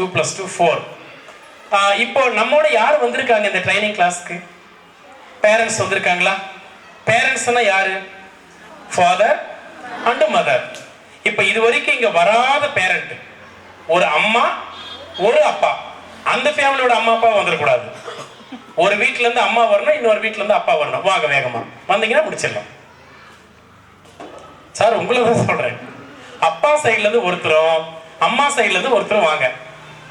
Two plus two four இப்போ நம்மோட யார் வந்திருக்காங்க இந்த ட்ரைனிங் கிளாஸ்க்கு பேரண்ட்ஸ் வந்திருக்காங்களா? பேரண்ட்ஸ்னா யாரு? ஃபாதர் அண்ட் மதர் இப்போ இது வரைக்கும் இங்க வராத பேரண்ட் ஒரு அம்மா ஒரு அப்பா. அந்த ஃபேமிலியோட அம்மா அப்பா வந்துடக்கூடாது ஒரு வீட்ல இருந்து அம்மா வரணும் இன்னொரு வீட்ல இருந்து அப்பா வரணும். வாங்க வேகமா. வந்தீங்கன்னா முடிச்சிடலாம். சார் உங்களை தான் சொல்றேன். அப்பா சைடுல இருந்து ஒருத்தரும் அம்மா சைடுல இருந்து ஒருத்தரும் வாங்க.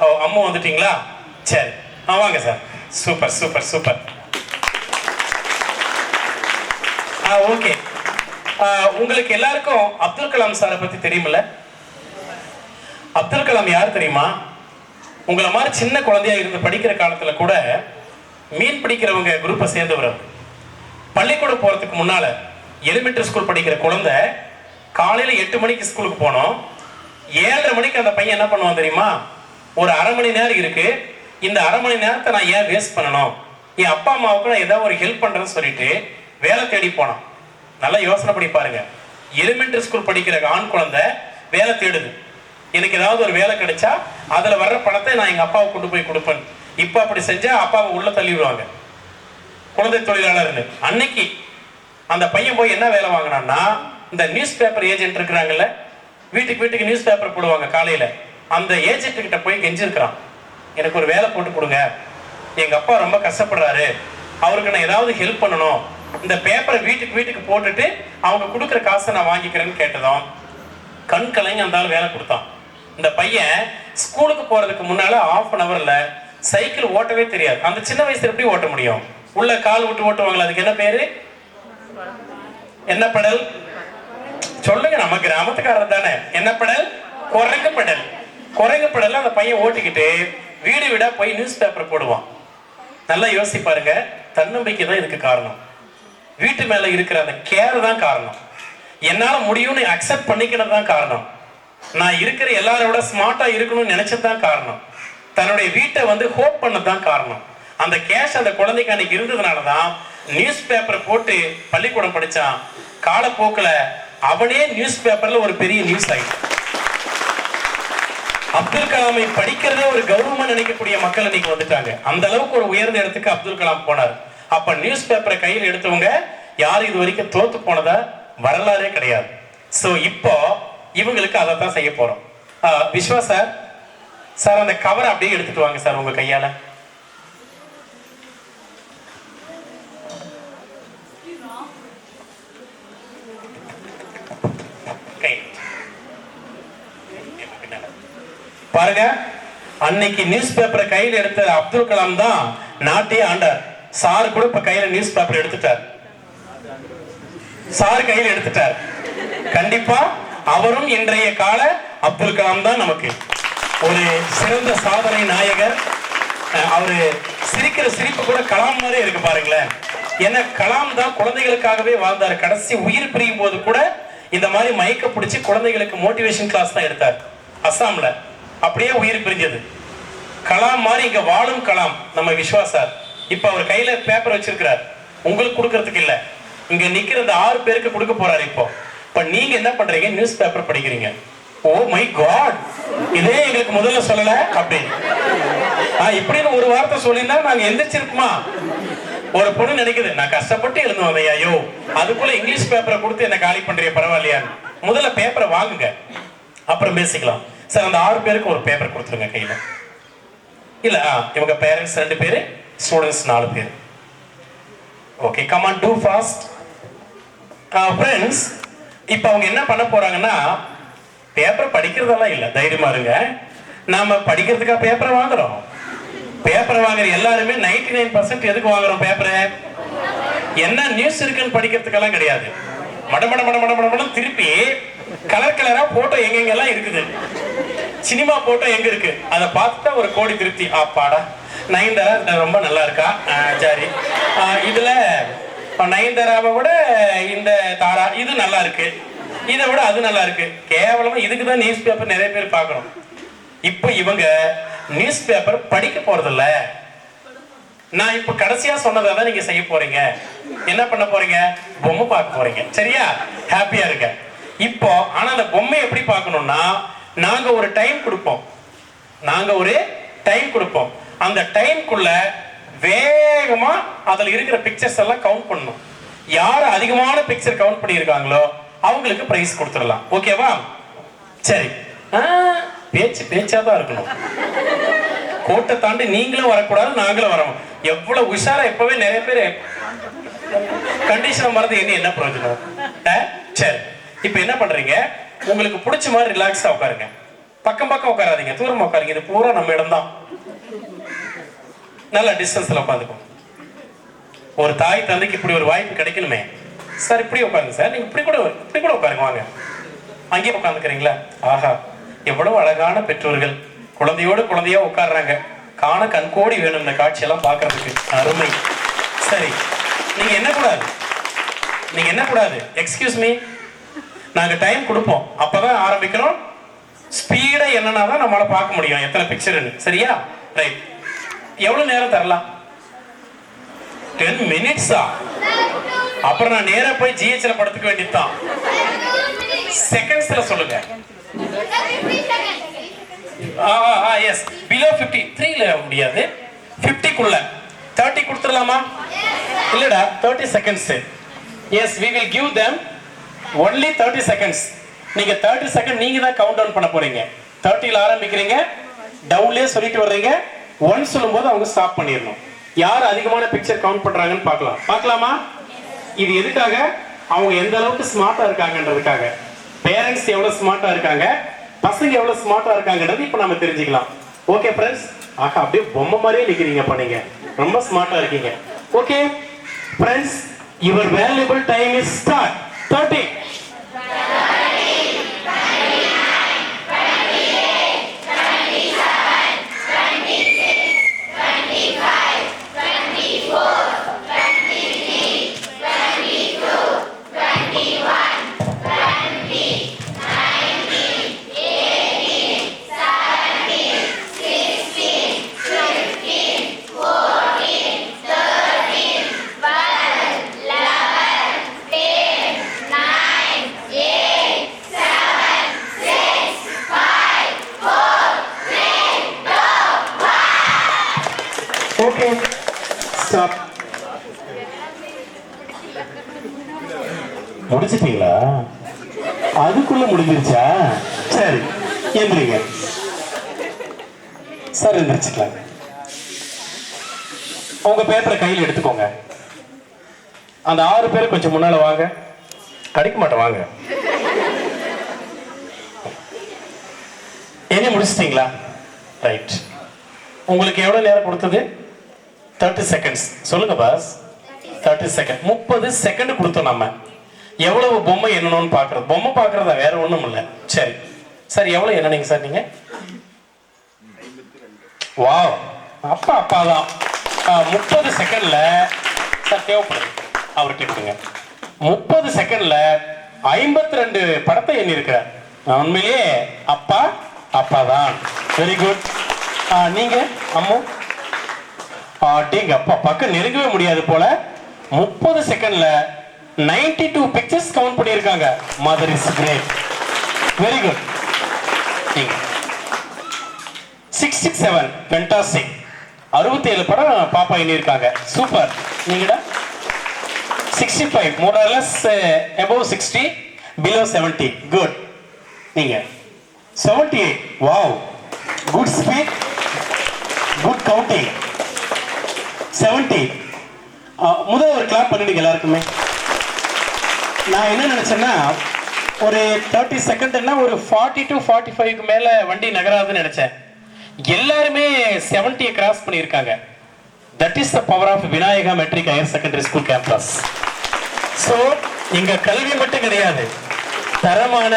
ஓ அம்மா வந்துட்டீங்களா? சரி. ஆ வாங்க சார். Super super super. ஆ ஓகே. உங்களுக்கு எல்லாருக்கும் அப்துல் கலாம் சாரை பத்தி தெரியுமில்ல? அப்துல் கலாம் யார் தெரியுமா? உங்களை மாதிரி சின்ன குழந்தையா இருந்து படிக்கிற காலத்துல கூட மீன் பிடிக்கிறவங்க குரூப்பை சேர்ந்தவர் பள்ளிக்கூடம் போறதுக்கு முன்னால எலிமெண்ட்ரி ஸ்கூல் படிக்கிற குழந்தை காலையில எட்டு மணிக்கு ஸ்கூலுக்கு போனோம். ஏழரை மணிக்கு அந்த பையன் என்ன பண்ணுவான் தெரியுமா? ஒரு அரை மணி நேரம் இருக்கு. இந்த அரை மணி நேரத்தை நான் ஏன் வேஸ்ட் பண்ணணும்? என் அப்பா அம்மாவுக்கு நான் ஏதாவது ஒரு ஹெல்ப் பண்றேன்னு சொல்லிட்டு வேலை தேடி போனான். நல்லா யோசனை பண்ணி பாருங்க. எலிமெண்ட்ரி ஸ்கூல் படிக்கிற ஆண் குழந்தை வேலை தேடுது. எனக்கு ஏதாவது ஒரு வேலை கிடைச்சா அதுல வர்ற பணத்தை நான் எங்க அப்பாவை கொண்டு போய் கொடுப்பேன். இப்போ அப்படி செஞ்சா அப்பாவை உள்ள தள்ளி விடுவாங்க குழந்தை தொழிலாளர்னு. அன்னைக்கு அந்த பையன் போய் என்ன வேலை வாங்கினான்னா இந்த நியூஸ் பேப்பர் ஏஜென்ட் இருக்கிறாங்கல்ல வீட்டுக்கு வீட்டுக்கு நியூஸ் பேப்பர் போடுவாங்க காலையில. அந்த ஏஜென்ட் கிட்ட போய் கெஞ்சிருக்கிறான். எனக்கு ஒரு வேலை போட்டு கொடுங்க. எங்க அப்பா ரொம்ப கஷ்டப்படுறாரு. அவருக்கு நான் ஏதாவது ஹெல்ப் பண்ணணும். இந்த பேப்பரை வீட்டுக்கு வீட்டுக்கு போட்டுட்டு அவங்க கொடுக்குற காசை நான் வாங்கிக்கிறேன்னு கேட்டதும் கண் கலங்கி அந்த வேலை கொடுத்தான். இந்த பையன் ஸ்கூலுக்கு போறதுக்கு முன்னால ஆஃப் அன் ஹவர்ல சைக்கிள் ஓட்டவே தெரியாது. அந்த சின்ன வயசுல எப்படி ஓட்ட முடியும்? உள்ள கால் விட்டு ஓட்டுவாங்களா அதுக்கு என்ன பேரு? என்ன படல்? சொல்லுங்க நம்ம கிராமத்துக்காரர் தானே. என்ன படல்? குரங்கு படல். குரங்கு அந்த பையன் ஓட்டிக்கிட்டு வீடு வீடா போய் நியூஸ் பேப்பர் போடுவான். நல்லா யோசிப்பாருங்க தன்னம்பிக்கை தான் இதுக்கு காரணம். வீட்டு மேல இருக்கிற அந்த கேர் தான் காரணம். என்னால முடியும்னு அக்செப்ட் பண்ணிக்கிறது தான் காரணம். நான் இருக்கிற எல்லாரோட ஸ்மார்ட்டா இருக்கணும்னு நினைச்சது தான் காரணம். தன்னுடைய வீட்டை வந்து ஹோப் பண்ணது தான் காரணம். அந்த கேஷ் அந்த குழந்தைக்கு அன்னைக்கு இருந்ததுனால தான் நியூஸ் பேப்பர் போட்டு பள்ளிக்கூடம் படித்தான் காலப்போக்கில் அவனே நியூஸ் பேப்பரில் ஒரு பெரிய நியூஸ் ஆயிட்டான். அப்துல் கலாமை படிக்கிறதே ஒரு கௌரவமா நினைக்கக்கூடிய மக்கள் இன்னைக்கு வந்துட்டாங்க. அந்த அளவுக்கு ஒரு உயர்ந்த இடத்துக்கு அப்துல் கலாம் போனார். அப்ப நியூஸ் பேப்பரை கையில் எடுத்தவங்க யாரும் இது வரைக்கும் தோத்து போனதா? வரலாறே கிடையாது. ஸோ இப்போ இவங்களுக்கு அதை தான் செய்ய போறோம் விஸ்வா சார் சார் அந்த கவரை அப்படியே எடுத்துட்டு வாங்க சார் உங்க கையால கை பாருங்க அன்னைக்கு நியூஸ் பேப்பரை கையில் எடுத்த அப்துல் கலாம் தான் நாட்டையே ஆண்டார். சார் கூட இப்ப கையில நியூஸ் பேப்பர் எடுத்துட்டார். சார் கையில் எடுத்துட்டார். கண்டிப்பா அவரும் இன்றைய கால அப்துல் கலாம் தான் நமக்கு. ஒரு சிறந்த சாதனை நாயகர். அவரு சிரிக்கிற சிரிப்பு கூட கலாம் மாதிரி இருக்கு பாருங்களேன். ஏன்னா கலாம் தான் குழந்தைகளுக்காகவே வாழ்ந்தார். கடைசி உயிர் பிரியும் போது கூட இந்த மாதிரி மயக்க பிடிச்சி குழந்தைகளுக்கு மோட்டிவேஷன் கிளாஸ் தான் எடுத்தார். அஸ்ஸாம்ல அப்படியே உயிர் பிரிஞ்சது. கலாம் மாதிரி இங்க வாழும் கலாம் நம்ம விஸ்வா சார். இப்ப அவர் கையில பேப்பர் வச்சிருக்கிறார். உங்களுக்கு கொடுக்கறதுக்கு இல்ல. இங்க நிக்கிற இந்த ஆறு பேருக்கு கொடுக்க போறாரு இப்போ. இப்ப நீங்க என்ன பண்றீங்க? நியூஸ் பேப்பர் படிக்கிறீங்க. ஓ மை காட் இதே எங்களுக்கு முதல்ல சொல்லல? அப்படின்னு. ஆ, இப்படின்னு ஒரு வார்த்தை சொல்லியிருந்தா நாங்க எந்திரிச்சிருக்குமா? ஒரு பொண்ணு நினைக்குது நான் கஷ்டப்பட்டு எழுந்து வந்தையா ஐயோ அதுக்குள்ள இங்கிலீஷ் பேப்பரை கொடுத்து என்ன காலி பண்றீங்க பரவாயில்லையான்னு. முதல்ல பேப்பரை வாங்குங்க. அப்புறம் பேசிக்கலாம். சார் அந்த ஆறு பேருக்கு ஒரு பேப்பர் கொடுத்துருங்க கையில். இல்லை ஆ, இவங்க பேரண்ட்ஸ் ரெண்டு பேர் ஸ்டூடெண்ட்ஸ் நாலு பேர். Okay come on do fast friends இப்போ அவங்க என்ன பண்ண போகிறாங்கன்னா பேப்பர் படிக்கிறதெல்லாம் இல்லை தைரியமா இருங்க. நாம் படிக்கிறதுக்காக பேப்பரை வாங்குறோம். பேப்பரை வாங்குற எல்லாருமே நைன்டி நைன் பர்சன்ட் எதுக்கு வாங்குறோம் பேப்பரை என்ன நியூஸ் இருக்குன்னு படிக்கிறதுக்கெல்லாம் கிடையாது. மட மட மட மட மட திருப்பி கலர் கலரா போட்டோ எங்கெங்கெல்லாம் இருக்குது? சினிமா போட்டோ எங்க இருக்கு? அதை பார்த்துட்டா ஒரு கோடி திருப்தி. ஆப்பாடா நயன்தாரா ரொம்ப நல்லா இருக்கா? சரி. இதுல நயன்தாராவை விட இந்த தாரா இது நல்லா இருக்கு. இதை விட அது நல்லா இருக்கு. கேவலமா இதுக்கு தான் நியூஸ் பேப்பர் நிறைய பேர் பார்க்கணும். இப்போ இவங்க நியூஸ் பேப்பர் படிக்க போறதில்ல. நான் இப்ப கடைசியா சொன்னதை தான் நீங்க செய்ய போறீங்க. என்ன பண்ண போறீங்க? பொம்மை பார்க்க போறீங்க. சரியா? ஹாப்பியா இருக்க இப்போ ஆனா அந்த பொம்மை எப்படி பார்க்கணும்னா நாங்க ஒரு டைம் கொடுப்போம். நாங்க ஒரு டைம் கொடுப்போம். அந்த டைம்குள்ள வேகமா அதில் இருக்கிற பிக்சர்ஸ் எல்லாம் கவுண்ட் பண்ணணும் யார் அதிகமான பிக்சர் கவுண்ட் பண்ணியிருக்காங்களோ அவங்களுக்கு பிரைஸ் கொடுத்துடலாம். ஓகேவா சரி. ஆ, பேச்சு பேச்சா தான் இருக்கணும். கோட்டை தாண்டி நீங்களும் வரக்கூடாது நாங்களும் வரோம் எவ்வளவு உஷாரா எப்பவே நிறைய பேர் கண்டிஷனை மறந்து என்ன என்ன பிரயோஜனம்? சரி. இப்போ என்ன பண்றீங்க? உங்களுக்கு பிடிச்ச மாதிரி ரிலாக்ஸா உட்காருங்க. பக்கம் பக்கம் உட்காராதீங்க. தூரமா உட்காருங்க. இது பூரா நம்ம இடம்தான். நல்ல டிஸ்டன்ஸ்ல உட்காந்துக்கும் ஒரு தாய் தந்தைக்கு இப்படி ஒரு வாய்ப்பு கிடைக்கணுமே. சார் இப்படி உட்காருங்க சார். நீங்க இப்படி கூட இப்படி கூட உட்காருங்க. வாங்க. அங்கேயே உட்காந்துக்கிறீங்களா? ஆஹா. எவ்வளவு அழகான பெற்றோர்கள். குழந்தையோடு குழந்தையா உட்காடுறாங்க காண கண்கோடி வேணும் இந்த காட்சியெல்லாம் பார்க்கறதுக்கு. அருமை. சரி. நீங்க என்ன கூடாது? நீங்க என்ன கூடாது? எக்ஸ்கியூஸ் மீ நாங்க டைம் கொடுப்போம். அப்பதான் ஆரம்பிக்கணும். ஸ்பீடா என்னன்னா தான் நம்மளால பார்க்க முடியும். எத்தனை பிக்சர்னு சரியா? ரைட் எவ்வளவு நேரம் தரலாம்? டென் மினிட்ஸா அப்புறம் நான் நேராக போய் ஜிஹெச்ல படுத்துக்க வேண்டியதுதான். செகண்ட்ஸ்ல சொல்லுங்க. ஆ எஸ் பிலோ ஃபிஃப்டி த்ரீல முடியாது. ஃபிஃப்டிக்குள்ள தேர்ட்டி கொடுத்துடலாமா? இல்லடா thirty seconds yes we will give them only thirty seconds நீங்க தேர்ட்டி செகண்ட் நீங்க தான் கவுண்ட் டவுன் பண்ண போறீங்க. தேர்ட்டியில் ஆரம்பிக்கிறீங்க. டவுன்லேயே சொல்லிட்டு வர்றீங்க. ஒன் சொல்லும்போது அவங்க ஸ்டாப் பண்ணிடணும். யார் அதிகமான பிக்சர் கவுண்ட் பண்றாங்கன்னு பார்க்கலாம். பார்க்கலாமா? இது எதுக்காக? அவங்க எந்த அளவுக்கு ஸ்மார்ட்டா இருக்காங்கன்றதுக்காக. பேரண்ட்ஸ் எவ்வளவு ஸ்மார்ட்டா இருக்காங்க? பசங்க எவ்வளவு ஸ்மார்ட்டா இருக்காங்கன்றது இப்போ நம்ம தெரிஞ்சுக்கலாம். ஓகே ஃப்ரெண்ட்ஸ் ஆஹா அப்படியே பொம்மை மாதிரியே நிக்கிறீங்க பண்ணீங்க ரொம்ப ஸ்மார்ட்டா இருக்கீங்க. Okay friends your valuable time is start thirty okay stop முடிச்சிட்டீங்களா? அதுக்குள்ள முடிஞ்சிருச்சா? சரி எந்திரிங்க. சார் எந்திரிச்சுக்கலாம். உங்க பேப்பரை கையில் எடுத்துக்கோங்க. அந்த ஆறு பேர் கொஞ்சம் முன்னால வாங்க. கிடைக்க மாட்டேன் வாங்க. என்ன முடிச்சிட்டீங்களா? ரைட் உங்களுக்கு எவ்வளவு நேரம் கொடுத்தது? தேர்ட்டி செகண்ட்ஸ் சொல்லுங்க பாஸ் தேர்ட்டி செகண்ட் முப்பது செகண்ட் கொடுத்தோம் நம்ம. எவ்வளவு பொம்மை என்னணும்னு பாக்குறது பொம்மை பாக்குறதா வேற ஒண்ணும் இல்ல. சரி. சார் எவ்வளவு என்னனீங்க சார் நீங்க? வாவ். அப்பா அப்பா தான். முப்பது செகண்ட்ல சார் தேவைப்படுது. அவர்கிட்ட கொடுங்க. முப்பது செகண்ட்ல ஐம்பத்தி ரெண்டு படத்தை எண்ணிருக்கிறார் உண்மையிலேயே அப்பா அப்பா தான். வெரி குட் நீங்க அம்மு? அப்படிங்க அப்பா பக்கம் நெருங்கவே முடியாது போல. முப்பது செகண்ட்ல 92 டூ பிக்சர்ஸ் கவுண்ட் பண்ணியிருக்காங்க. Mother is great very good six six seven fantastic அறுபத்தி ஏழு படம் பாப்பா எண்ணியிருக்காங்க. Super நீங்கடா? Sixty five more or less above sixty below seventy good நீங்க. Seventy eight wow good speed good counting seventy முதல் ஒரு clap பண்ணிடுங்க எல்லாருக்குமே. நான் என்ன நினச்சேன்னா ஒரு தேர்ட்டி செகண்ட்னா ஒரு ஃபார்ட்டி டு ஃபார்ட்டி ஃபைவ்க்கு மேலே வண்டி நகராதுன்னு நினச்சேன். எல்லாருமே செவன்ட்டியை கிராஸ் பண்ணியிருக்காங்க. That is the power of Vinayaka matric higher secondary school campus so இங்கே கல்வி மட்டும் கிடையாது. தரமான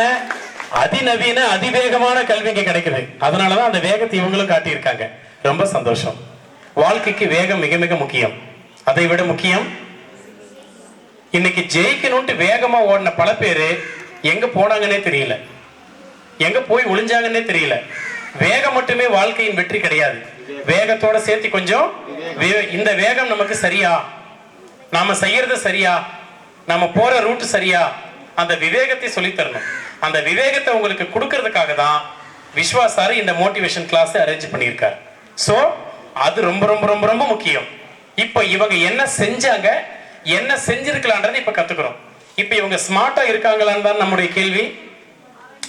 அதிநவீன அதிவேகமான கல்வி இங்கே கிடைக்குது. அதனாலதான் அந்த வேகத்தை இவங்களும் காட்டியிருக்காங்க. ரொம்ப சந்தோஷம். வாழ்க்கைக்கு வேகம் மிக மிக முக்கியம். அதை விட முக்கியம் இன்னைக்கு ஜெயிக்கணும்ட்டு வேகமாக ஓடின பல பேர் எங்கே போனாங்கன்னே தெரியல. எங்கே போய் ஒளிஞ்சாங்கன்னே தெரியல. வேகம் மட்டுமே வாழ்க்கையின் வெற்றி கிடையாது. வேகத்தோட சேர்த்து கொஞ்சம் இந்த வேகம் நமக்கு சரியா? நாம செய்யறது சரியா? நம்ம போற ரூட் சரியா? அந்த விவேகத்தை சொல்லித் தரணும் அந்த விவேகத்தை உங்களுக்கு கொடுக்கறதுக்காக தான் விஸ்வா சார் இந்த மோட்டிவேஷன் கிளாஸ் அரேஞ்ச் பண்ணியிருக்காரு. ஸோ அது ரொம்ப ரொம்ப ரொம்ப ரொம்ப முக்கியம். இப்போ இவங்க என்ன செஞ்சாங்க? என்ன செஞ்சிருக்கலான்றதை இப்ப கத்துக்கிறோம். இப்போ இவங்க ஸ்மார்ட்டா இருக்காங்களான்னு தான் நம்முடைய கேள்வி.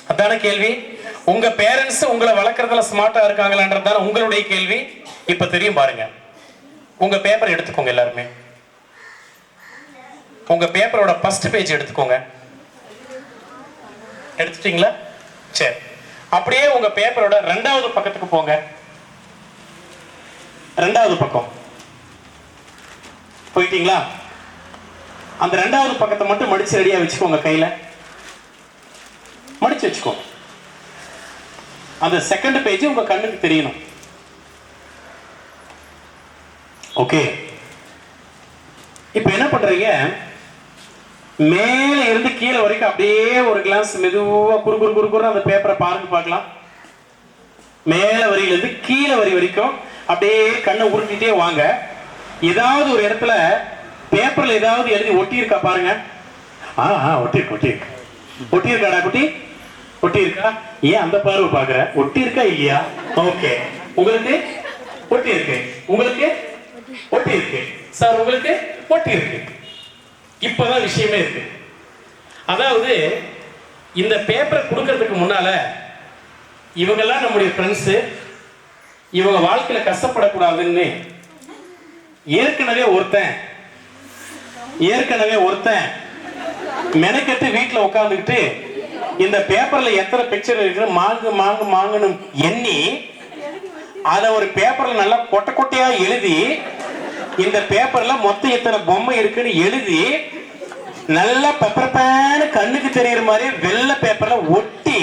அதான கேள்வி? உங்க பேரண்ட்ஸ் உங்களை வளர்க்கறதுல ஸ்மார்ட்டா இருக்காங்களான்றது தான் உங்களுடைய கேள்வி. இப்ப தெரியும் பாருங்க. உங்க பேப்பர் எடுத்துக்கோங்க எல்லாருமே. உங்க பேப்பரோட ஃபர்ஸ்ட் பேஜ் எடுத்துக்கோங்க. எடுத்துட்டீங்களா? சரி. அப்படியே உங்க பேப்பரோட ரெண்டாவது பக்கத்துக்கு போங்க. ரெண்டாவது பக்கம். போயிட்டீங்களா? அந்த ரெண்டாவது பக்கத்தை மட்டும் மடிச்சு ரெடியா வச்சுக்கோங்க கையில. மடிச்சு வச்சுக்கோங்க அந்த செகண்ட் பேஜ் உங்க கண்ணுக்கு தெரியணும். ஓகே இப்போ என்ன பண்றீங்க? மேல இருந்து கீழே வரைக்கும் அப்படியே ஒரு கிளாஸ் மெதுவா குறு குறு குறு குறு அந்த பேப்பரை பாருங்க பார்க்கலாம். மேல வரியில இருந்து கீழே வரி வரைக்கும் அப்படியே கண்ணை உருட்டிட்டே வாங்க. ஏதாவது ஒரு இடத்துல பேப்பர்ல ஏதாவது எழுதி ஒட்டி இருக்கா பாருங்க. ஆ ஆ ஒட்டி இருக்கு ஒட்டி குட்டி? ஒட்டி இருக்கா ஏன் அந்த பார்வை பாக்குற ஒட்டி இருக்கா இல்லையா? ஓகே. உங்களுக்கு? ஒட்டி இருக்கு உங்களுக்கு? ஒட்டி இருக்கு சார் உங்களுக்கு? ஒட்டி இருக்கு இப்பதான் விஷயமே இருக்கு. அதாவது இந்த பேப்பரை கொடுக்கறதுக்கு முன்னால இவங்கெல்லாம் நம்முடைய ஃப்ரெண்ட்ஸு இவங்க வாழ்க்கையில கஷ்டப்படக்கூடாதுன்னு ஏற்கனவே ஒருத்தன் ஏற்கனவே ஒருத்தன் மெனக்கெட்டு வீட்டில் உட்காந்துக்கிட்டு இந்த பேப்பர்ல எத்தனை பிக்சர் இருக்கு மாங்கு மாங்கு மாங்குன்னு எண்ணி அதை ஒரு பேப்பர்ல நல்லா கொட்டை கொட்டையா எழுதி இந்த பேப்பர்ல மொத்தம் எத்தனை பொம்மை இருக்குன்னு எழுதி நல்லா பெப்பர் பேனு கண்ணுக்கு தெரியற மாதிரி வெள்ளை பேப்பர்ல ஒட்டி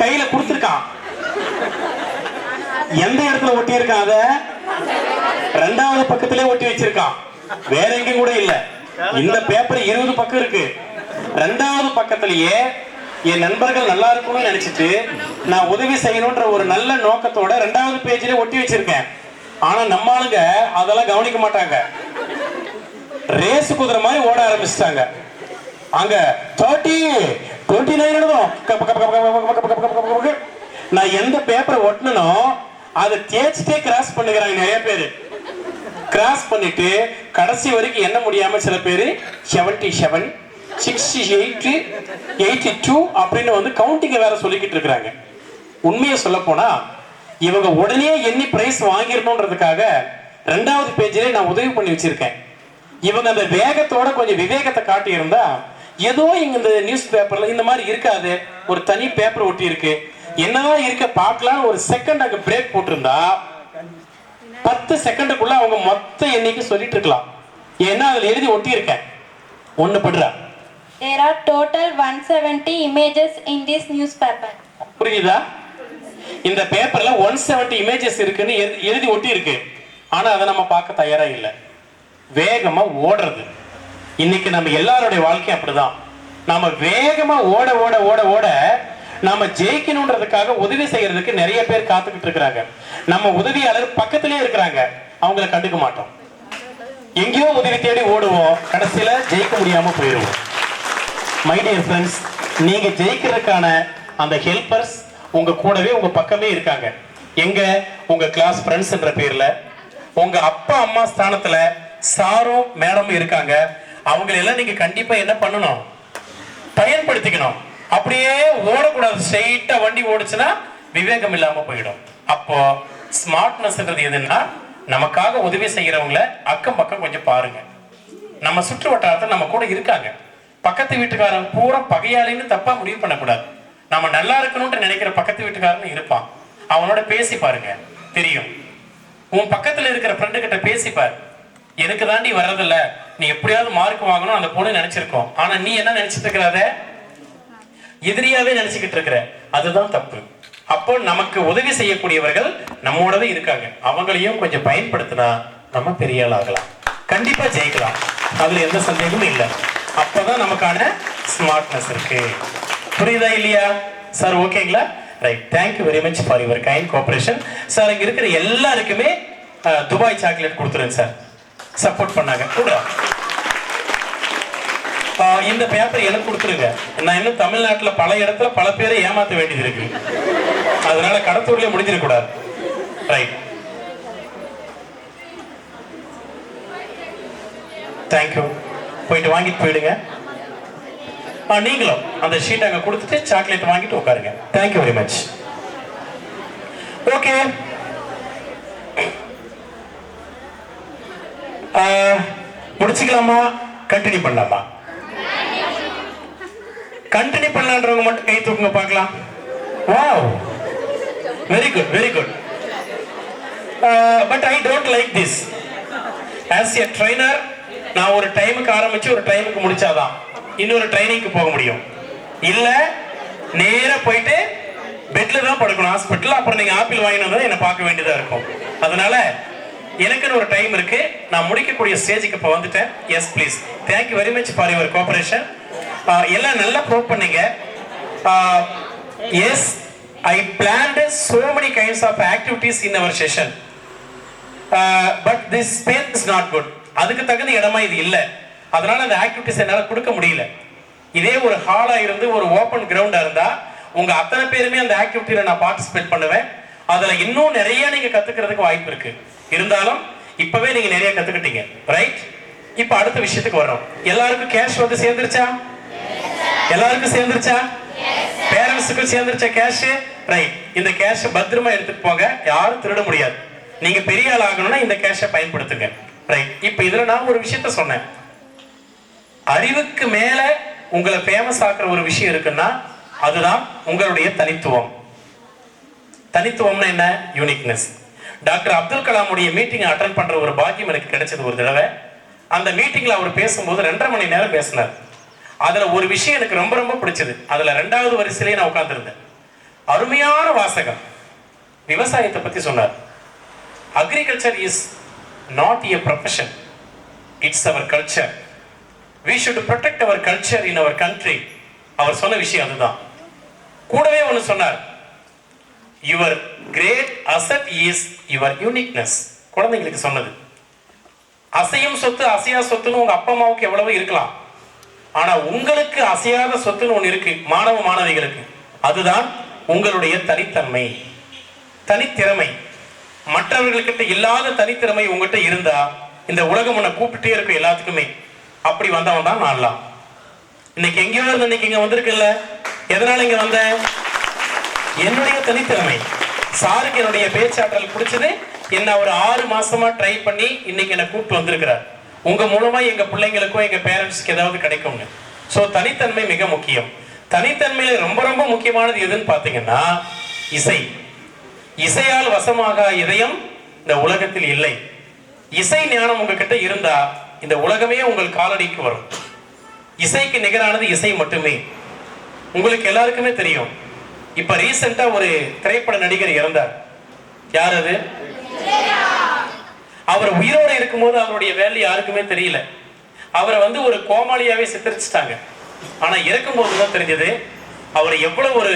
கையில கொடுத்துருக்கான். எந்த இடத்துல ஒட்டி இருக்கான் அத? ரெண்டாவது பக்கத்திலே ஒட்டி வச்சிருக்கான். வேற எங்கேயும் கூட இல்லை இந்த பேப்பர் இருபது பக்கம் இருக்கு ரெண்டாவது பக்கத்திலேயே என் நண்பர்கள் நல்லா இருக்கும்னு நினைச்சிட்டு நான் உதவி செய்யணும்ன்ற ஒரு நல்ல நோக்கத்தோட ரெண்டாவது பேஜ்ல ஒட்டி வச்சிருக்கேன் ஆனா நம்ம ஆளுங்க அதெல்லாம் கவனிக்க மாட்டாங்க ரேஸ் குதிரை மாதிரி ஓட ஆரம்பிச்சிட்டாங்க அங்க தேர்ட்டி டுவெண்ட்டி நைன் எழுதும் நான் எந்த பேப்பரை ஒட்டணும் அதை தேய்ச்சிட்டே கிராஸ் பண்ணுகிறாங்க நிறைய பேர் கிராஸ் பண்ணிட்டு கடைசி வரைக்கும் என்ன முடியாம சில பேர் seventy seven sixty eight eighty two அப்படின்னு வந்து கவுண்டிங்க வேற சொல்லிக்கிட்டு இருக்கிறாங்க. உண்மையை சொல்ல போனா இவங்க உடனே எண்ணி பிரைஸ் வாங்கிடணுன்றதுக்காக ரெண்டாவது பேஜிலே நான் உதவி பண்ணி வச்சிருக்கேன். இவங்க அந்த வேகத்தோட கொஞ்சம் விவேகத்தை காட்டியிருந்தா ஏதோ இங்க இந்த நியூஸ் பேப்பர்ல இந்த மாதிரி இருக்காது. ஒரு தனி பேப்பர் ஒட்டி இருக்கு என்னதான் இருக்க பார்க்கலாம் ஒரு செகண்ட் அங்க பிரேக் போட்டிருந்தா பத்து செகண்டுக்குள்ள அவங்க மொத்த எண்ணிக்கை சொல்லிட்டு இருக்கலாம். ஏன்னா அதுல எழுதி ஒட்டி இருக்கேன் ஒண்ணு படுறா. There are total 170 images in this newspaper. புரியுதா இந்த பேப்பர்ல ஒன் செவன்டி இமேஜஸ் இருக்குன்னு எழு- எழுதி ஒட்டி இருக்கு ஆனா அதை நம்ம பார்க்க தயாரா இல்லை. வேகமா ஓடுறது. இன்னைக்கு நம்ம எல்லாருடைய வாழ்க்கையும் அப்படிதான். நாம வேகமா ஓட ஓட ஓட ஓட நாம ஜெயிக்கணுன்றதுக்காக உதவி செய்யறதுக்கு நிறைய பேர் காத்துக்கிட்டு இருக்கிறாங்க. நம்ம உதவியாளர் பக்கத்திலே இருக்கிறாங்க. அவங்கள கண்டுக்க மாட்டோம். எங்கேயோ உதவி தேடி ஓடுவோம். கடைசியில ஜெயிக்க முடியாம போயிடுவோம் மை டியர் ஃப்ரெண்ட்ஸ் நீங்க ஜெயிக்கிறதுக்கான அந்த ஹெல்பர்ஸ் உங்க கூடவே உங்க பக்கமே இருக்காங்க. எங்க? உங்க கிளாஸ் ஃப்ரெண்ட்ஸ்ன்ற பேர்ல. உங்க அப்பா அம்மா ஸ்தானத்துல சாரும் மேடமும் இருக்காங்க. அவங்களெல்லாம் நீங்க கண்டிப்பா என்ன பண்ணணும்? பயன்படுத்திக்கணும். அப்படியே ஓடக்கூடாது. ஸ்ட்ரெயிட்டா வண்டி ஓடுச்சுன்னா விவேகம் இல்லாம போயிடும். அப்போ ஸ்மார்ட்னஸ்ன்றது எதுன்னா நமக்காக உதவி செய்யறவங்கள அக்கம் பக்கம் கொஞ்சம் பாருங்க. நம்ம சுற்று வட்டாரத்தில் நம்ம கூட இருக்காங்க. பக்கத்து வீட்டுக்காரன் பூரா பகையாளின்னு தப்பா முடிவு பண்ணக்கூடாது. நம்ம நல்லா இருக்கணும்னு நினைக்கிற பக்கத்து வீட்டுக்காரன் இருப்பான். அவனோட பேசி பாருங்க. தெரியும். உன் பக்கத்துல இருக்கிற ஃப்ரெண்டு கிட்ட பேசிப்பார் எனக்கு தாண்டி வர்றதில்ல. நீ எப்படியாவது மார்க் வாங்கணும் அந்த பொண்ணு நினைச்சிருக்கோம். ஆனா நீ என்ன நினைச்சிட்டு இருக்கிறத? எதிரியாவே நினைச்சுக்கிட்டு இருக்கிற அதுதான் தப்பு. அப்போ நமக்கு உதவி செய்யக்கூடியவர்கள் நம்மோடவே இருக்காங்க. அவங்களையும் கொஞ்சம் பயன்படுத்தினா நம்ம பெரிய ஆள் ஆகலாம். கண்டிப்பா ஜெயிக்கலாம். அதுல எந்த சந்தேகமும் இல்லை. அப்பதான் நமக்கான ஸ்மார்ட்னஸ் இருக்கு. புரியுதா இல்லையா? சார் ஓகேங்களா? Right thank you very much for your kind cooperation sir இங்க இருக்கிற எல்லாருக்குமே துபாய் சாக்லேட் கொடுத்துருங்க சார் சப்போர்ட் பண்ணாங்க. கூட இந்த பேப்பர் எனக்கு கொடுத்துருங்க. நான் இன்னும் தமிழ்நாட்டில் பல இடத்துல பல பேரை ஏமாற்ற வேண்டியது இருக்கு. அதனால கடத்தூர்லேயே முடிஞ்சிடக்கூடாது ரைட் தேங்க்யூ போயிட்டு வாங்கிட்டு போயிடுங்க. ஆ நீங்களும் அந்த ஷீட் அங்க கொடுத்துட்டு சாக்லேட் வாங்கிட்டு உட்காருங்க. Thank you very much okay முடிச்சுக்கலாமா? Continue பண்ணலாமா? கண்டினியூ பண்ணலான்றவங்க மட்டும் கை தூக்குங்க பார்க்கலாம். Wow very good very good but I don't like this as a trainer நான் ஒரு டைமுக்கு ஆரம்பிச்சு ஒரு டைமுக்கு முடிச்சாதான் இன்னொரு ட்ரைனிங்க்கு போக முடியும். இல்ல நேரா போயிட்டு பெட்ல தான் படுக்கணும் ஹாஸ்பிட்டல் அப்புறம் நீங்க ஆப்பிள் வாங்கினு என்ன பார்க்க வேண்டியதா இருக்கும். அதனால எனக்குன்னு ஒரு டைம் இருக்கு. நான் முடிக்கக்கூடிய ஸ்டேஜுக்கு இப்போ வந்துட்டேன். Yes please thank you very much for your cooperation எல்லாம் நல்லா ப்ரூவ் பண்ணீங்க. Yes I planned so many kinds of activities in our session but this space is not good அதுக்கு தகுந்த இடமா இது இல்லை. அதனால அந்த ஆக்டிவிட்டிஸ் என்னால் கொடுக்க முடியல. இதே ஒரு ஹாலாக இருந்து ஒரு ஓப்பன் கிரவுண்டாக இருந்தால் உங்கள் அத்தனை பேருமே அந்த ஆக்டிவிட்டியில் நான் பார்ட்டிசிபேட் பண்ணுவேன். அதில் இன்னும் நிறைய நீங்கள் கற்றுக்கிறதுக்கு வாய்ப்பு இருக்கு. இருந்தாலும் இப்போவே நீங்கள் நிறைய கற்றுக்கிட்டீங்க ரைட் இப்போ அடுத்த விஷயத்துக்கு வர்றோம். எல்லாருக்கும் கேஷ் வந்து சேர்ந்துருச்சா? எல்லாருக்கும் சேர்ந்துருச்சா? பேரண்ட்ஸுக்கும் சேர்ந்துருச்சா கேஷ் ரைட் இந்த கேஷை பத்திரமா எடுத்துட்டு போங்க. யாரும் திருட முடியாது. நீங்க பெரிய ஆள் ஆகணும்னா இந்த கேஷை பயன்படுத்துங்க. ரைட் இப்போ இதுல நான் ஒரு விஷயத்த சொன்னேன். அறிவுக்கு மேல உங்களை ஃபேமஸ் ஆக்குற ஒரு விஷயம் இருக்குன்னா அதுதான் உங்களுடைய தனித்துவம். தனித்துவம்னா என்ன? யூனிக்னஸ் டாக்டர் அப்துல் கலாமுடைய மீட்டிங் அட்டன் பண்ற ஒரு பாக்கியம் எனக்கு கிடைச்சது ஒரு தடவை. அந்த மீட்டிங்ல அவர் பேசும்போது ரெண்டரை மணி நேரம் பேசினார். அதுல ஒரு விஷயம் எனக்கு ரொம்ப ரொம்ப பிடிச்சது. அதுல ரெண்டாவது வரிசையிலே நான் உட்கார்ந்திருந்தேன். அருமையான வாசகம். விவசாயத்தை பத்தி சொன்னார். Agriculture is not a profession it's our culture we should protect our culture in our country அவர் சொன்ன விஷயம் அதுதான். கூடவே ஒன்று சொன்னார். Your great asset is your uniqueness குழந்தைங்களுக்கு சொன்னது. அசையும் சொத்து அசையா சொத்துன்னு உங்க அப்பா அம்மாவுக்கு எவ்வளவோ இருக்கலாம். ஆனா உங்களுக்கு அசையாத சொத்துன்னு ஒன்று இருக்கு மாணவ மாணவிகளுக்கு. அதுதான் உங்களுடைய தனித்தன்மை. தனித்திறமை. மற்றவர்கள்கிட்ட இல்லாத தனித்திறமை உங்ககிட்ட இருந்தா இந்த உலகம் உன்னை கூப்பிட்டே இருக்கும் எல்லாத்துக்குமே. அப்படி வந்தவன் தான் நான்லாம். இன்னைக்கு எங்கேயோ இருந்து இன்னைக்கு இங்க வந்திருக்குல்ல? எதனால இங்க வந்த? என்னுடைய தனித்திறமை. சாருக்கு என்னுடைய பேச்சாற்றல் பிடிச்சது. என்ன ஒரு ஆறு மாசமா ட்ரை பண்ணி இன்னைக்கு என்னை கூப்பிட்டு வந்திருக்கிறார். உங்க மூலமா எங்க பிள்ளைங்களுக்கும் எங்க பேரண்ட்ஸ்க்கு ஏதாவது கிடைக்கும்னு ஸோ தனித்தன்மை மிக முக்கியம். தனித்தன்மையில ரொம்ப ரொம்ப முக்கியமானது எதுன்னு பாத்தீங்கன்னா இசை. இசையால் வசமாக இதயம் இந்த உலகத்தில் இல்லை. இசை ஞானம் உங்ககிட்ட இருந்தா இந்த உலகமே உங்கள் காலடிக்கு வரும். இசைக்கு நிகரானது இசை மட்டுமே. உங்களுக்கு எல்லாருக்குமே தெரியும். இப்ப ரீசெண்டா ஒரு திரைப்பட நடிகர் இறந்தார். யார் அது? அவர் உயிரோடு இருக்கும்போது அவருடைய வேலை யாருக்குமே தெரியல. அவரை வந்து ஒரு கோமாளியாவே சித்தரிச்சிட்டாங்க. ஆனா இறக்கும்போது தான் தெரிஞ்சது அவர் எவ்வளவு ஒரு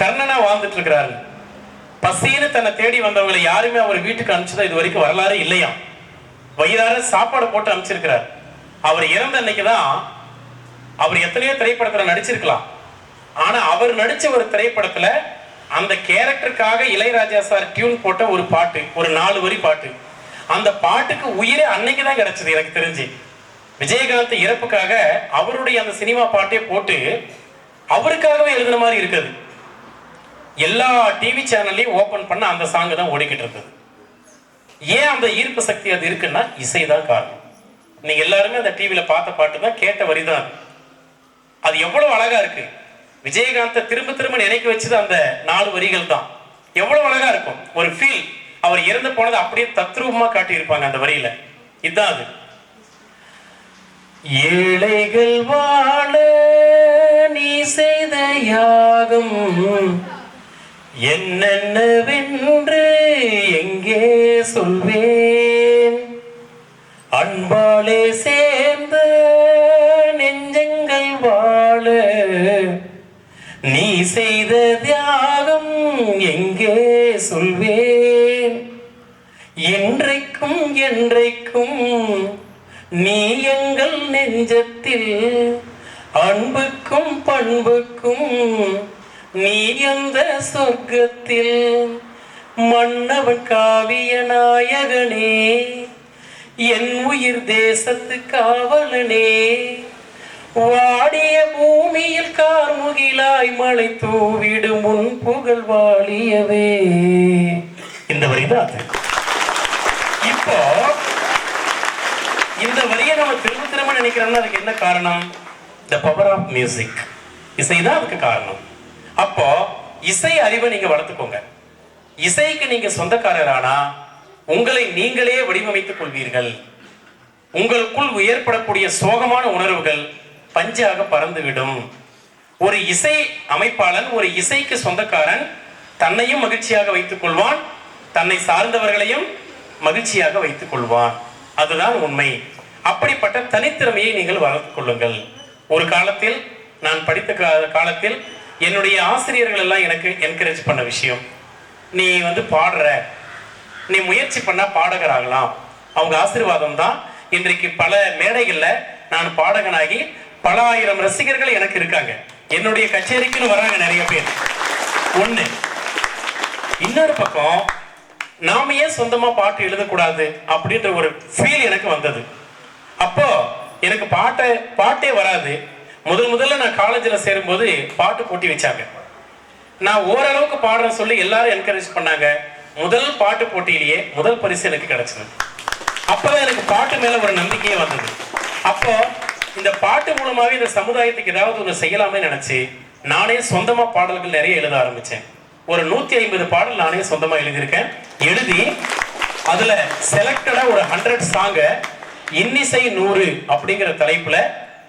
கர்ணனா வாழ்ந்துட்டு இருக்கிறாரு. பசின்னு தன்னை தேடி வந்தவங்களை யாருமே அவர் வீட்டுக்கு அனுப்பிச்சதா இது வரைக்கும் வரலாறு இல்லையா? வயிறார சாப்பாடு போட்டு அனுப்பிச்சிருக்கிறார். அவர் இறந்த அன்னைக்கு தான் அவர் எத்தனையோ திரைப்படத்துல நடிச்சிருக்கலாம். ஆனா அவர் நடிச்ச ஒரு திரைப்படத்துல அந்த கேரக்டருக்காக இளையராஜா சார் டியூன் போட்ட ஒரு பாட்டு ஒரு நாலு வரி பாட்டு. அந்த பாட்டுக்கு உயிரே அன்னைக்கு தான் கிடைச்சது எனக்கு தெரிஞ்சு. விஜயகாந்த் இறப்புக்காக அவருடைய அந்த சினிமா பாட்டே போட்டு அவருக்காகவே எழுதின மாதிரி இருக்குது. எல்லா டிவி சேனல்லையும் ஓபன் பண்ண அந்த சாங் தான் ஓடிக்கிட்டு இருந்தது. ஏன் அந்த ஈர்ப்பு சக்தி அது இருக்குன்னா இசை தான் காரணம். நீங்க எல்லாருமே அந்த டிவியில பார்த்த பாட்டு தான் கேட்ட வரி தான். அது. அது எவ்வளவு அழகா இருக்கு. விஜயகாந்தை திரும்ப திரும்ப நினைக்க வச்சது அந்த நாலு வரிகள் தான். எவ்வளவு அழகா இருக்கும். ஒரு ஃபீல் அவர் இறந்து போனது அப்படியே தத்ரூபமா காட்டியிருப்பாங்க அந்த வரியில. இதுதான் அது. ஏழைகள் வாழ நீ செய்த யாகம் என்னென்னவென்று எங்கே சொல்வேன்? அன்பாலே சேர்ந்த நெஞ்சங்கள் வாழ நீ செய்த தியாகம் எங்கே சொல்வேன்? என்றைக்கும் நீ எங்கள் நெஞ்சத்தில் அன்புக்கும் பண்புக்கும் நீ எந்த சொர்க்கத்தில் மன்னவன் காவிய நாயகனே என் உயிர் தேசத்து காவலனே. வாடிய பூமியில் கார்முகிலாய் மழை தூவிடும் உன் புகழ் வாழியவே. இந்த வரிதான் அப்போ இப்போ இந்த வழியை நம்ம திரும்ப திரும்ப நினைக்கிறோம்னா அதுக்கு என்ன காரணம்? த பவர் ஆஃப் மியூசிக் இசை தான் அதுக்கு காரணம். அப்போ இசை அறிவை நீங்க வளர்த்துக்கோங்க. இசைக்கு நீங்க சொந்தக்காரரானா உங்களை நீங்களே வடிவமைத்துக் கொள்வீர்கள். உங்களுக்குள் ஏற்படக்கூடிய சோகமான உணர்வுகள் பஞ்சாக பறந்துவிடும். ஒரு இசை அமைப்பாளன் ஒரு இசைக்கு சொந்தக்காரன் தன்னையும் மகிழ்ச்சியாக வைத்துக் கொள்வான். தன்னை சார்ந்தவர்களையும் மகிழ்ச்சியாக வைத்துக் கொள்வான். அதுதான் உண்மை. அப்படிப்பட்ட தனித்திறமையை நீங்கள் வளர்த்து கொள்ளுங்கள். ஒரு காலத்தில் நான் படித்த காலத்தில் என்னுடைய ஆசிரியர்கள் எல்லாம் எனக்கு என்கரேஜ் பண்ண விஷயம். நீ வந்து பாடுற. நீ முயற்சி பண்ணா பாடகர் ஆகலாம் அவங்க ஆசீர்வாதம் தான். இன்றைக்கு பல மேடைகள்ல நான் பாடகனாகி பல ஆயிரம் ரசிகர்கள் எனக்கு இருக்காங்க. என்னுடைய கச்சேரிக்குன்னு வராங்க நிறைய பேர். ஒண்ணு. இன்னொரு பக்கம் நாம ஏன் சொந்தமா பாட்டு எழுதக்கூடாது அப்படின்ற ஒரு ஃபீல் எனக்கு வந்தது. அப்போ எனக்கு பாட்டை பாட்டே வராது. முதல் முதல்ல நான் காலேஜில் சேரும்போது பாட்டு போட்டி வச்சாங்க. நான் ஓரளவுக்கு பாடுறேன் சொல்லி எல்லாரும் என்கரேஜ் பண்ணாங்க. முதல் பாட்டு போட்டியிலேயே முதல் பரிசு எனக்கு கிடைச்சது. அப்பதான் எனக்கு பாட்டு மேல ஒரு நம்பிக்கையே வந்தது. அப்போ இந்த பாட்டு மூலமாவே இந்த சமுதாயத்துக்கு ஏதாவது ஒன்று செய்யலாமே நினைச்சு நானே சொந்தமா பாடல்கள் நிறைய எழுத ஆரம்பிச்சேன். ஒரு நூத்தி ஐம்பது பாடல் நானே சொந்தமா எழுதியிருக்கேன். எழுதி அதுல செலக்டடா ஒரு ஹண்ட்ரட் சாங்க இன்னிசை நூறு அப்படிங்கிற தலைப்புல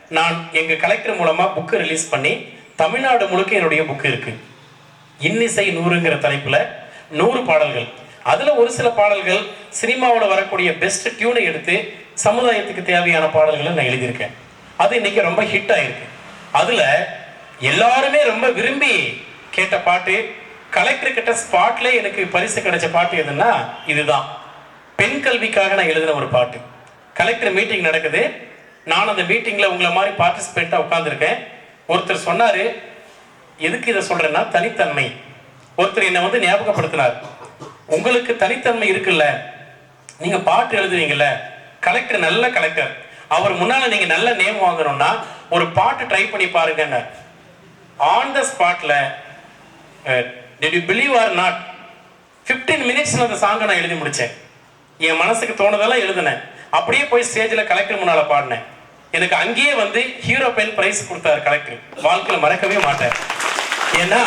நான் எங்க கலெக்டர் மூலமா புக்கு ரிலீஸ் பண்ணி தமிழ்நாடு முழுக்க என்னுடைய புக்கு இருக்கு. இன்னிசை நூறுங்கிற தலைப்புல நூறு பாடல்கள். அதுல ஒரு சில பாடல்கள் சினிமாவில் வரக்கூடிய பெஸ்ட் டியூனை எடுத்து சமுதாயத்துக்கு தேவையான பாடல்களை நான் எழுதியிருக்கேன். அது இன்னைக்கு ரொம்ப ஹிட் ஆயிருக்கு. அதுல எல்லாருமே ரொம்ப விரும்பி கேட்ட பாட்டு கலெக்டர் கிட்ட ஸ்பாட்ல எனக்கு பரிசு கிடைச்ச பாட்டு எதுன்னா இதுதான். பெண் கல்விக்காக நான் எழுதின ஒரு பாட்டு. கலெக்டர் மீட்டிங் நடக்குது. நான் அந்த மீட்டிங்ல உங்களை மாதிரி பார்ட்டிசிபேட்டா உட்காந்துருக்கேன் ஒருத்தர் சொன்னாரு எதுக்கு இதை சொல்றேன்னா தனித்தன்மை. ஒருத்தர் என்னை வந்து ஞாபகப்படுத்தினார். உங்களுக்கு தனித்தன்மை இருக்குல்ல. நீங்க பாட்டு எழுதுவீங்கல்ல. கலெக்டர் நல்ல கலெக்டர் அவர் முன்னால நீங்க நல்ல நேம் வாங்கணும்னா ஒரு பாட்டு ட்ரை பண்ணி பாருங்க ஆன் த ஸ்பாட்ல did you believe or not fifteen மினிட்ஸில் அந்த சாங்கை நான் எழுதி முடித்தேன் என் மனசுக்கு தோணுதெல்லாம் எழுதினேன். அப்படியே போய் ஸ்டேஜில் கலெக்டர் முன்னால் பாடினேன். எனக்கு அங்கேயே வந்து ஹீரோ பெயின் பிரைஸ் கொடுத்தார் கலெக்டர் வாழ்க்கையில் மறக்கவே மாட்டேன். ஏன்னா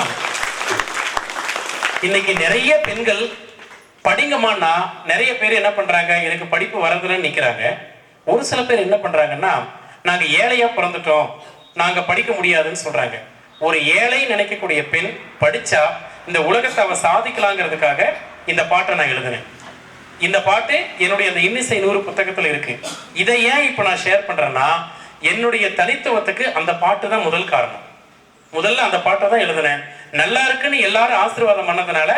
இன்னைக்கு நிறைய பெண்கள் படிங்கம்மான்னா நிறைய பேர் என்ன பண்ணுறாங்க எனக்கு படிப்பு வரதுன்னு நிற்கிறாங்க ஒரு சில பேர் என்ன பண்ணுறாங்கன்னா நாங்கள் ஏழையாக பிறந்துட்டோம். நாங்கள் படிக்க முடியாதுன்னு சொல்கிறாங்க ஒரு ஏழை நினைக்கக்கூடிய பெண் படித்தா இந்த உலகத்தை அவன் சாதிக்கலாங்கிறதுக்காக இந்த பாட்டை நான் எழுதினேன். இந்த பாட்டு என்னுடைய அந்த இன்னிசை நூறு புத்தகத்தில் இருக்கு. இதை ஏன் இப்போ நான் ஷேர் பண்றேன்னா என்னுடைய தனித்துவத்துக்கு அந்த பாட்டு தான் முதல் காரணம். முதல்ல அந்த பாட்டை தான் எழுதினேன். நல்லா இருக்குன்னு எல்லாரும் ஆசீர்வாதம் பண்ணதுனால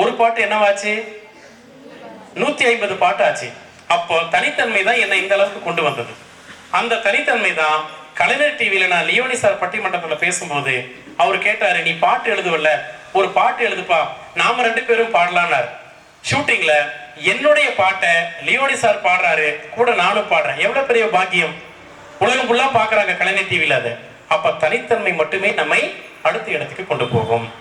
ஒரு பாட்டு என்னவாச்சு? நூத்தி ஐம்பது பாட்டு ஆச்சு. அப்போ தனித்தன்மை தான் என்னை இந்த அளவுக்கு கொண்டு வந்தது. அந்த தனித்தன்மை தான் கலைஞர் டிவியில நான் லியோனி சார் பட்டிமன்றத்தில் பேசும்போது அவர் கேட்டாரு நீ பாட்டு எழுதுவல்ல ஒரு பாட்டு எழுதுப்பா. நாம ரெண்டு பேரும் பாடலான்னாரு. ஷூட்டிங்ல என்னுடைய பாட்டை லியோனி சார் பாடுறாரு. கூட நானும் பாடுறேன். எவ்வளவு பெரிய பாக்கியம். உலகம் ஃபுல்லா பாக்குறாங்க கலைஞர் டிவியில அது. அப்ப தனித்தன்மை மட்டுமே நம்மை அடுத்த இடத்துக்கு கொண்டு போகும்.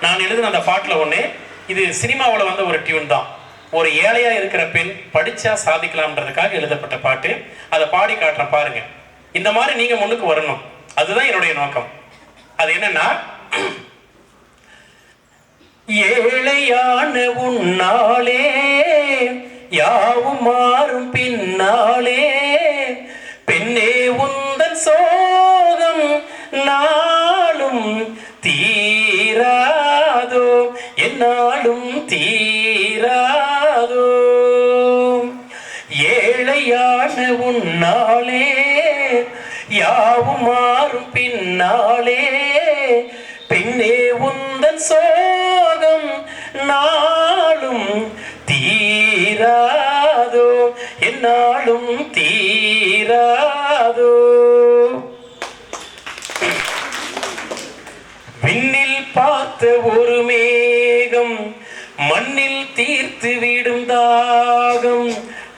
நான் எழுதின அந்த பாட்டுல ஒண்ணு இது சினிமாவில் வந்த ஒரு டியூன் தான். ஒரு ஏழையா இருக்கிற பெண் படிச்சா சாதிக்கலாம்ன்றதுக்காக எழுதப்பட்ட பாட்டு. அதை பாடி காட்டுறேன் பாருங்க. இந்த மாதிரி நீங்க முன்னுக்கு வரணும். அதுதான் என்னுடைய நோக்கம். அது என்னன்னா ஏழையான உன்னாலே யாவும் மாறும் பின்னாலே. பெண்ணே உந்தன் சோகம் நாளும் தீராதோ என்னாலும் தீராதோ. ஏழையான உன்னாலே யாவும் மாறும் பின்னாலே. பெண்ணே உந்தன் சோ பார்த்த ஒரு மேகம் மண்ணில் தீர்த்து விடும் தாகம்.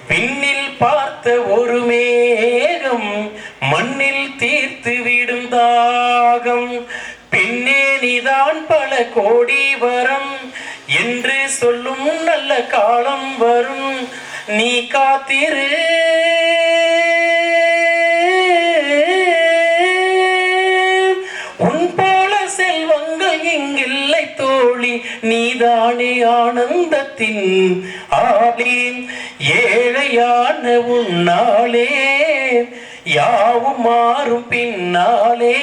விண்ணில் பார்த்த ஒரு மேகம் மண்ணில் தீர்த்து விடும் தாகம். பின்னே நீதான் பல கோடி வரம் என்று சொல்லும் நல்ல காலம் வரும். நீ காத்திரு நீதானே ஆனந்தத்தின் ஆளே ஏழையான உன்னாலே யாவும் மாறும் பின்னாலே.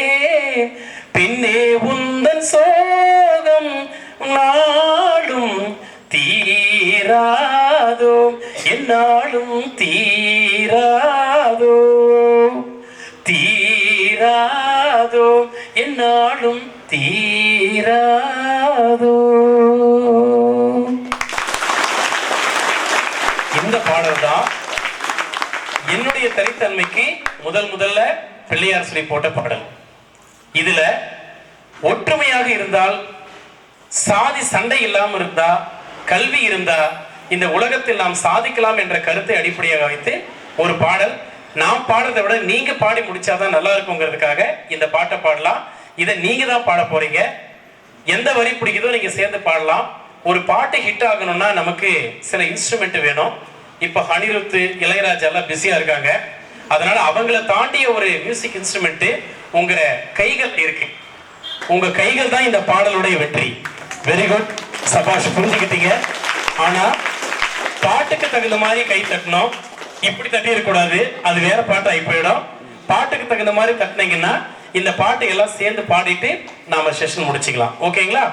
பின்னே உந்தன் சோகம் நாளும் தீராதோ என்னாலும் தீராதோ. தீராதோ என்னாலும் தீராதோ இந்த பாடல் தான் என்னுடைய தனித்தன்மைக்கு முதல் முதல்ல பிள்ளையார் சிலை போட்ட பாடல். இதுல ஒற்றுமையாக இருந்தால் சாதி சண்டை இல்லாம இருந்தா கல்வி இருந்தா இந்த உலகத்தில் நாம் சாதிக்கலாம் என்ற கருத்தை அடிப்படையாக வைத்து ஒரு பாடல். நாம் பாடுறதை விட நீங்க பாடி முடிச்சாதான் நல்லா இருக்குங்கிறதுக்காக இந்த பாட்டை பாடலாம். இதை நீங்க தான் பாட போறீங்க. எந்த வரி பிடிக்குதோ நீங்க சேர்ந்து பாடலாம். ஒரு பாட்டு ஹிட் ஆகணும்னா நமக்கு சில இன்ஸ்ட்ருமெண்ட் வேணும். இப்போ அனிருத் இளையராஜா எல்லாம் பிஸியாக இருக்காங்க. அதனால அவங்கள தாண்டிய ஒரு மியூசிக் இன்ஸ்ட்ருமெண்ட்டு உங்கள் கைகள் இருக்கு. உங்க கைகள் தான் இந்த பாடலுடைய வெற்றி. வெரி குட் சபாஷ் புரிஞ்சுக்கிட்டீங்க? ஆனா பாட்டுக்கு தகுந்த மாதிரி கை தட்டணும். இப்படி தட்டிடக்கூடாது அது வேற பாட்டு ஆகி போயிடும். பாட்டுக்கு தகுந்த மாதிரி தட்டினீங்கன்னா இந்த பாட்டு எல்லாம் சேர்ந்து பாடிட்டு நாம செஷன் முடிச்சுக்கலாம். ஓகேங்களா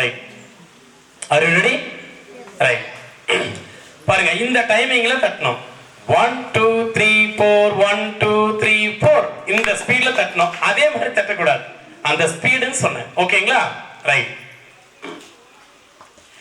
ரைட் அருள் ரெடி ரைட் பாருங்க இந்த டைமிங்ல தட்டணும். One two three four one two three four இந்த ஸ்பீட்ல தட்டணும். அதே மாதிரி தட்டக்கூடாது. அந்த ஸ்பீடுன்னு சொன்னேன். ஓகேங்களா ரைட்